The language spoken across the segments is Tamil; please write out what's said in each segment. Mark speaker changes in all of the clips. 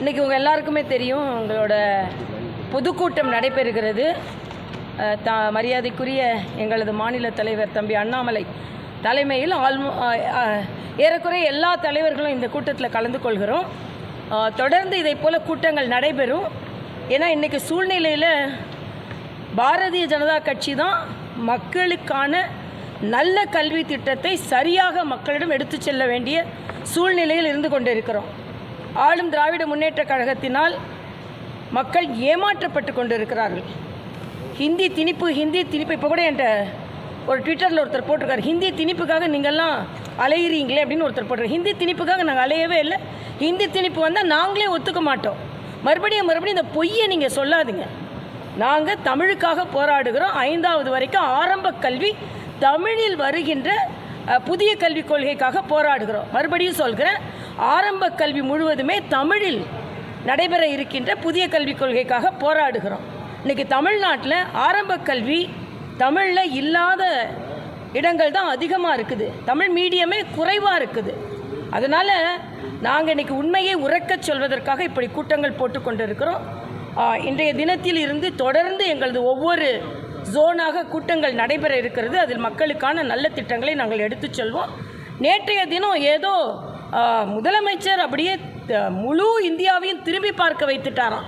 Speaker 1: இன்றைக்கி உங்கள் எல்லாருக்குமே தெரியும் உங்களோட பொதுக்கூட்டம் நடைபெறுகிறது. த மரியாதைக்குரிய எங்களது மாநில தலைவர் தம்பி அண்ணாமலை தலைமையில் ஆல்மோ ஏறக்குறைய எல்லா தலைவர்களும் இந்த கூட்டத்தில் கலந்து கொள்கிறோம். தொடர்ந்து இதை போல் கூட்டங்கள் நடைபெறும். ஏன்னா இன்றைக்கி சூழ்நிலையில் பாரதிய ஜனதா கட்சி தான் மக்களுக்கான நல்ல கல்வி திட்டத்தை சரியாக மக்களிடம் எடுத்து செல்ல வேண்டிய சூழ்நிலையில் இருந்து கொண்டிருக்கிறோம். ஆளும் திராவிட முன்னேற்ற கழகத்தினால் மக்கள் ஏமாற்றப்பட்டு கொண்டிருக்கிறார்கள். ஹிந்தி திணிப்பு ஹிந்தி திணிப்பு இப்போ கூட என்கிட்ட ஒரு ட்விட்டரில் ஒருத்தர் போட்டிருக்காரு. ஹிந்தி திணிப்புக்காக நீங்கள்லாம் அலையிறீங்களே அப்படின்னு ஒருத்தர் போட்டிருக்காரு. ஹிந்தி திணிப்புக்காக நாங்கள் அலையவே இல்லை. ஹிந்தி திணிப்பு வந்தால் நாங்களே ஒத்துக்க மாட்டோம். மறுபடியும் மறுபடியும் இந்த பொய்யை நீங்கள் சொல்லாதீங்க. நாங்கள் தமிழுக்காக போராடுகிறோம். ஐந்தாவது வரைக்கும் ஆரம்ப கல்வி தமிழில் வருகின்ற புதிய கல்விக் கொள்கைக்காக போராடுகிறோம். மறுபடியும் சொல்கிறேன். ஆரம்ப கல்வி முழுவதுமே தமிழில் நடைபெற இருக்கின்ற புதிய கல்விக் கொள்கைக்காக போராடுகிறோம். இன்றைக்கி தமிழ்நாட்டில் ஆரம்ப கல்வி தமிழில் இல்லாத இடங்கள் தான் அதிகமாக இருக்குது. தமிழ் மீடியமே குறைவாக இருக்குது. அதனால் நாங்கள் இன்றைக்கி உண்மையை உறக்கச் சொல்வதற்காக இப்படி கூட்டங்கள் போட்டு கொண்டிருக்கிறோம். இன்றைய தினத்தில் இருந்து தொடர்ந்து எங்களது ஒவ்வொரு ஜோனாக கூட்டங்கள் நடைபெற இருக்கிறது. அதில் மக்களுக்கான நல்ல திட்டங்களை நாங்கள் எடுத்துச் செல்வோம். நேற்றைய தினம் ஏதோ முதலமைச்சர் அப்படியே முழு இந்தியாவையும் திரும்பி பார்க்க வைத்துட்டாராம்.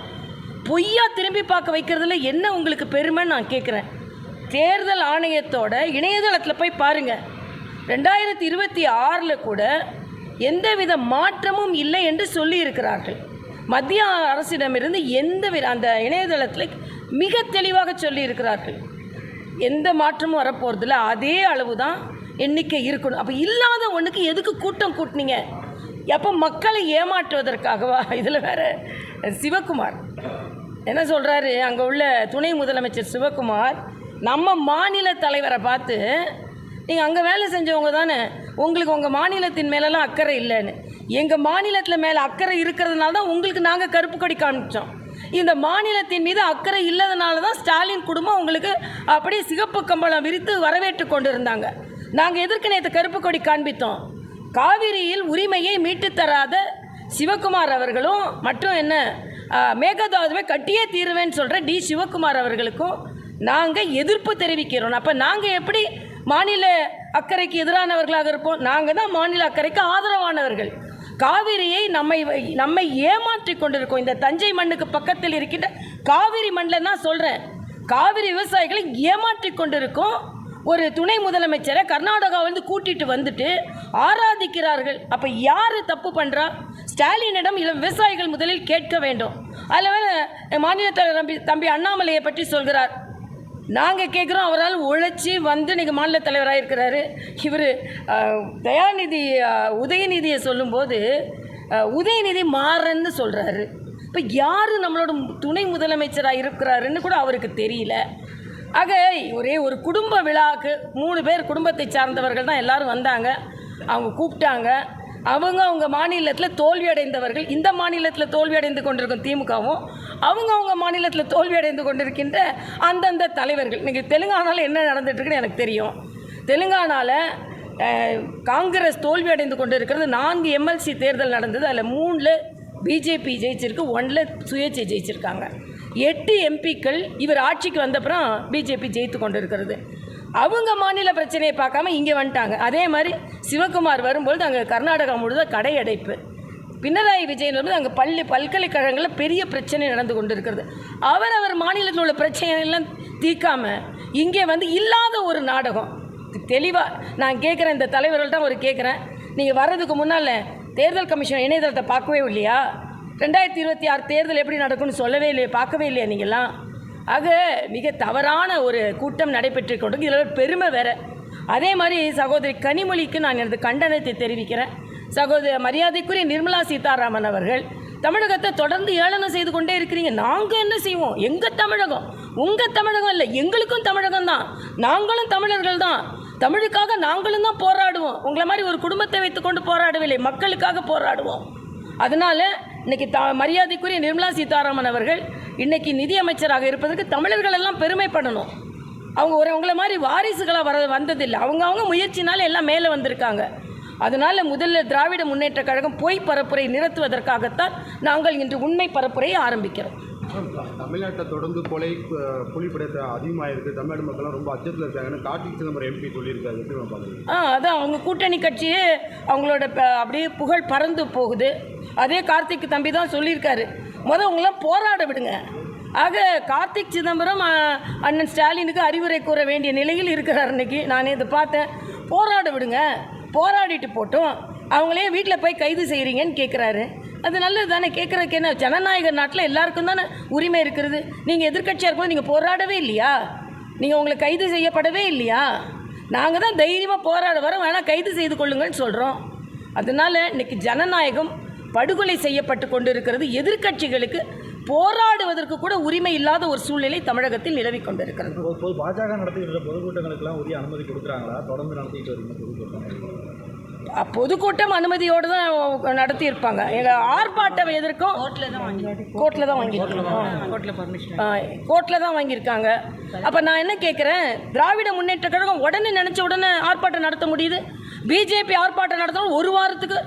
Speaker 1: பொய்யா திரும்பி பார்க்க வைக்கிறதுல என்ன உங்களுக்கு பெருமைன்னு நான் கேட்குறேன் தேர்தல் ஆணையத்தோட இணையதளத்தில் போய் பாருங்கள் ரெண்டாயிரத்தி இருபத்தி ஆறில் கூட எந்தவித மாற்றமும் இல்லை என்று சொல்லியிருக்கிறார்கள். மத்திய அரசிடமிருந்து எந்த வித அந்த இணையதளத்தில் மிக தெளிவாக சொல்லியிருக்கிறார்கள். எந்த மாற்றமும் வரப்போகிறதில்ல அதே அளவு தான் எண்ணிக்கை இருக்கணும். அப்போ இல்லாத ஒன்றுக்கு எதுக்கு கூட்டம் கூட்டினீங்க? எப்போ மக்களை ஏமாற்றுவதற்காகவா? இதில் வேறு சிவகுமார். என்ன சொல்கிறாரு அங்கே உள்ள துணை முதலமைச்சர் சிவகுமார் நம்ம மாநில தலைவரை பார்த்து நீங்கள் அங்கே வேலை செஞ்சவங்க தானே உங்களுக்கு உங்கள் மாநிலத்தின் மேலெல்லாம் அக்கறை இல்லைன்னு. எங்கள் மாநிலத்தில் மேலே அக்கறை இருக்கிறதுனால தான் உங்களுக்கு நாங்கள் கருப்பு கொடி காமிச்சோம். இந்த மாநிலத்தின் மீது அக்கறை இல்லாதனால தான் ஸ்டாலின் குடும்பம் உங்களுக்கு அப்படியே சிகப்பு கம்பளம் விரித்து வரவேற்று கொண்டு இருந்தாங்க நாங்கள் எதற்கு நேற்று கருப்பு கொடி காண்பித்தோம்? காவிரியில் உரிமையை மீட்டுத் தராத சிவகுமார் அவர்களும் மற்றும் என்ன மேகதாதுவை கட்டியே தீருவேன்னு சொல்கிற டி சிவகுமார் அவர்களுக்கும் நாங்கள் எதிர்ப்பு தெரிவிக்கிறோம். அப்போ நாங்கள் எப்படி மாநில அக்கறைக்கு எதிரானவர்களாக இருப்போம்? நாங்கள் தான் மாநில அக்கறைக்கு ஆதரவானவர்கள். காவிரியை நம்மை நம்மை ஏமாற்றி கொண்டிருக்கோம். இந்த தஞ்சை மண்ணுக்கு பக்கத்தில் இருக்கின்ற காவிரி மண்ணில் நான் சொல்கிறேன் காவிரி விவசாயிகளை ஏமாற்றி கொண்டிருக்கோம். ஒரு துணை முதலமைச்சரை கர்நாடகாவிலிருந்து கூட்டிட்டு வந்துட்டு ஆராதிக்கிறார்கள். அப்போ யார் தப்பு பண்ணுறா ஸ்டாலினிடம் இளம் விவசாயிகள் முதலில் கேட்க வேண்டும். அதில் மாநில தலைவர் தம்பி தம்பி அண்ணாமலையை பற்றி சொல்கிறார். நாங்கள் கேட்குறோம் அவரால் உழைச்சி வந்து இன்னைக்கு மாநில தலைவராக இருக்கிறாரு. இவர் தயாநிதி உதயநிதியை சொல்லும்போது உதயநிதி மாறன்னு சொல்கிறாரு இப்போ யார் நம்மளோட துணை முதலமைச்சராக இருக்கிறாருன்னு கூட அவருக்கு தெரியல. ஆக ஒரே ஒரு குடும்ப விழாவுக்கு மூணு பேர் குடும்பத்தை சார்ந்தவர்கள் தான் எல்லாரும் வந்தாங்க. அவங்க கூப்பிட்டாங்க. அவங்க அவங்க மாநிலத்தில் தோல்வி அடைந்தவர்கள் இந்த மாநிலத்தில் தோல்வி அடைந்து கொண்டிருக்கும் திமுகவும் அவங்க அவங்க மாநிலத்தில் தோல்வி அடைந்து கொண்டிருக்கின்ற அந்தந்த தலைவர்கள். இன்றைக்கி தெலுங்கானாவில் என்ன நடந்துட்டுருக்குன்னு எனக்கு தெரியும். தெலுங்கானாவில் காங்கிரஸ் தோல்வி அடைந்து கொண்டு இருக்கிறது நான்கு எம்எல்சி தேர்தல் நடந்தது. அதில் மூணில் பிஜேபி ஜெயிச்சிருக்கு ஒன்றில் சுயேட்சை ஜெயிச்சிருக்காங்க. எட்டு எம்பிக்கள் இவர் ஆட்சிக்கு வந்தப்புறம் பிஜேபி ஜெயித்து கொண்டு இருக்கிறது அவங்க மாநில பிரச்சனையை பார்க்காம இங்கே வந்துட்டாங்க. அதே மாதிரி சிவகுமார் வரும்பொழுது அங்கே கர்நாடகா முழுத கடை அடைப்பு பினராயி விஜயன் வந்து அங்கே பள்ளி பல்கலைக்கழகங்களில் பெரிய பிரச்சனை நடந்து கொண்டு இருக்கிறது அவர் அவர் மாநிலத்தில் உள்ள பிரச்சனையெல்லாம் தீர்க்காம இங்கே வந்து இல்லாத ஒரு நாடகம். தெளிவாக நான் கேட்குறேன் இந்த தலைவர்கள்ட்ட ஒரு கேட்குறேன். நீங்கள் வர்றதுக்கு முன்னால் தேர்தல் கமிஷன் இணையதளத்தை பார்க்கவே இல்லையா? ரெண்டாயிரத்தி இருபத்தி ஆறு தேர்தல் எப்படி நடக்கும்னு சொல்லவே இல்லையே பார்க்கவே இல்லையா நீங்கள்லாம். ஆக மிக தவறான ஒரு கூட்டம் நடைபெற்று கொண்டு இதில் ஒரு பெருமை வேற. அதே மாதிரி சகோதரி கனிமொழிக்கு நான் எனது கண்டனத்தை தெரிவிக்கிறேன். சகோதரி மரியாதைக்குரிய நிர்மலா சீதாராமன் அவர்கள் தமிழகத்தை தொடர்ந்து ஏளனம் செய்து கொண்டே இருக்கிறீங்க. நாங்கள் என்ன செய்வோம்? எங்கள் தமிழகம்? உங்கள் தமிழகம் இல்லை எங்களுக்கும் தமிழகம் தான். நாங்களும் தமிழர்கள் தான். தமிழுக்காக நாங்களும் தான் போராடுவோம். உங்களை மாதிரி ஒரு குடும்பத்தை வைத்துக்கொண்டு போராடவில்லை மக்களுக்காக போராடுவோம். அதனால இன்னைக்கு த மரியாதைக்குரிய நிர்மலா சீதாராமன் அவர்கள் இன்னைக்கு நிதியமைச்சராக இருப்பதற்கு தமிழர்கள் எல்லாம் பெருமைப்படணும். அவங்க ஒரு உங்களை மாதிரி வாரிசுகளாக வர வந்ததில்லை. அவங்க அவங்க முயற்சினால எல்லாம் மேலே வந்திருக்காங்க. அதனால் முதல்ல திராவிட முன்னேற்றக் கழகம் பொய் பரப்புரை நிறுத்துவதற்காகத்தான் நாங்கள் இன்று உண்மை பரப்புரையை ஆரம்பிக்கிறோம்.
Speaker 2: தமிழ்நாட்டை தொடர்ந்து கொலை புலிப்படைத்த புலிப்படத்தை அதிகமாக இருக்குது தமிழ்நாடு மக்கள்லாம் ரொம்ப அச்சத்தில் இருக்காங்கன்னு கார்த்திக் சிதம்பரம் எம்பி சொல்லியிருக்காரு. எப்படி
Speaker 1: ஆ அதான். அவங்க கூட்டணி கட்சியே அவங்களோட ப- அப்படியே புகழ் பறந்து போகுது. அதே கார்த்திக் தம்பி தான் சொல்லியிருக்காரு. முதல் அவங்களாம் போராட விடுங்க. ஆக கார்த்திக் சிதம்பரம் அண்ணன் ஸ்டாலினுக்கு அறிவுரை கூற வேண்டிய நிலையில் இருக்கிறார் இன்னைக்கு. நானே இதை பார்த்தேன். போராட விடுங்க. போராடிட்டு போட்டும். அவங்களே வீட்டில் போய் கைது செய்கிறீங்கன்னு கேட்குறாரு அது நல்லது தானே கேட்குறதுக்கு என்ன? ஜனநாயக நாட்டில் எல்லாருக்கும் தானே உரிமை இருக்கிறது? நீங்கள் எதிர்க்கட்சியாக இருக்கும்போது நீங்கள் போராடவே இல்லையா? நீங்கள் உங்களை கைது செய்யப்படவே இல்லையா? நாங்கள் தான் தைரியமாக போராட வரோம் வேணால் கைது செய்து கொள்ளுங்கள்னு சொல்கிறோம் அதனால் இன்றைக்கி ஜனநாயகம் படுகொலை செய்யப்பட்டு கொண்டு இருக்கிறது எதிர்க்கட்சிகளுக்கு போராடுவதற்கு கூட உரிமை இல்லாத ஒரு சூழ்நிலை தமிழகத்தில் நிலவி கொண்டிருக்கிறது.
Speaker 3: பாஜக நடத்துகின்ற பொதுக்கூட்டங்களுக்கெல்லாம் உரிய அனுமதி கொடுக்குறாங்களா? தொடர்ந்து நடத்திட்டு வருகின்ற பொதுக்கூட்டம்
Speaker 1: பொதுக்கூட்டம் அனுமதியோடு தான் நடத்தியிருப்பாங்க. எங்கள் ஆர்ப்பாட்டம் எதற்கும் கோர்ட்டில் தான் வாங்கியிருக்காங்க கோர்ட்டில் தான் வாங்கியிருக்காங்க. அப்போ நான் என்ன கேட்குறேன் திராவிட முன்னேற்ற கழகம் உடனே நினச்ச உடனே ஆர்ப்பாட்டம் நடத்த முடியுது. பிஜேபி ஆர்ப்பாட்டம் நடத்தணும் ஒரு வாரத்துக்கு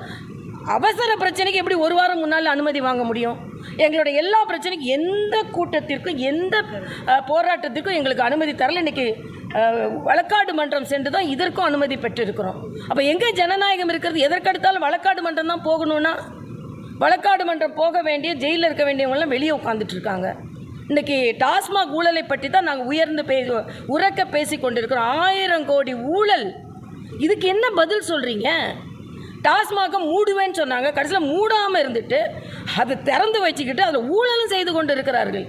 Speaker 1: அவசர பிரச்சனைக்கு எப்படி ஒரு வாரம் முன்னால் அனுமதி வாங்க முடியும்? எங்களோட எல்லா பிரச்சனைக்கும் எந்த கூட்டத்திற்கும் எந்த போராட்டத்திற்கும் எங்களுக்கு அனுமதி தரல. இன்னைக்கு அஹ், வழக்காடு மன்றம் சென்று தான் இதற்கும் அனுமதி பெற்றிருக்கிறோம். அப்போ எங்கே ஜனநாயகம் இருக்கிறது? எதற்கடுத்தாலும் வழக்காடு மன்றம் தான் போகணும்னா வழக்காடு மன்றம் போக வேண்டிய ஜெயிலில் இருக்க வேண்டியவங்களாம் வெளியே உட்காந்துட்டு இருக்காங்க. இன்றைக்கி டாஸ்மாக் ஊழலை பற்றி தான் நாங்கள் உயர்ந்து பே உறக்க பேசி கொண்டிருக்கிறோம். ஆயிரம் கோடி ஊழல். இதுக்கு என்ன பதில் சொல்கிறீங்க டாஸ்மாகை மூடுவேன்னு சொன்னாங்க. கடைசியில் மூடாமல் இருந்துட்டு அதை திறந்து வச்சுக்கிட்டு அதில் ஊழலும் செய்து கொண்டு இருக்கிறார்கள்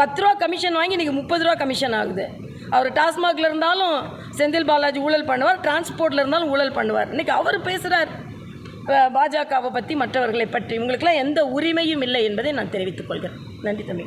Speaker 1: பத்து ரூபா கமிஷன் வாங்கி இன்றைக்கி முப்பது ரூபா கமிஷன் ஆகுது. அவர் டாஸ்மாகில் இருந்தாலும் செந்தில் பாலாஜி ஊழல் பண்ணுவார் டிரான்ஸ்போர்ட்டில் இருந்தாலும் ஊழல் பண்ணுவார். இன்றைக்கி அவர் பேசுகிறார் பாஜகவை பற்றி மற்றவர்களை பற்றி. உங்களுக்கெல்லாம் எந்த உரிமையும் இல்லை என்பதை நான் தெரிவித்துக் கொள்கிறேன். நன்றி தம்பி.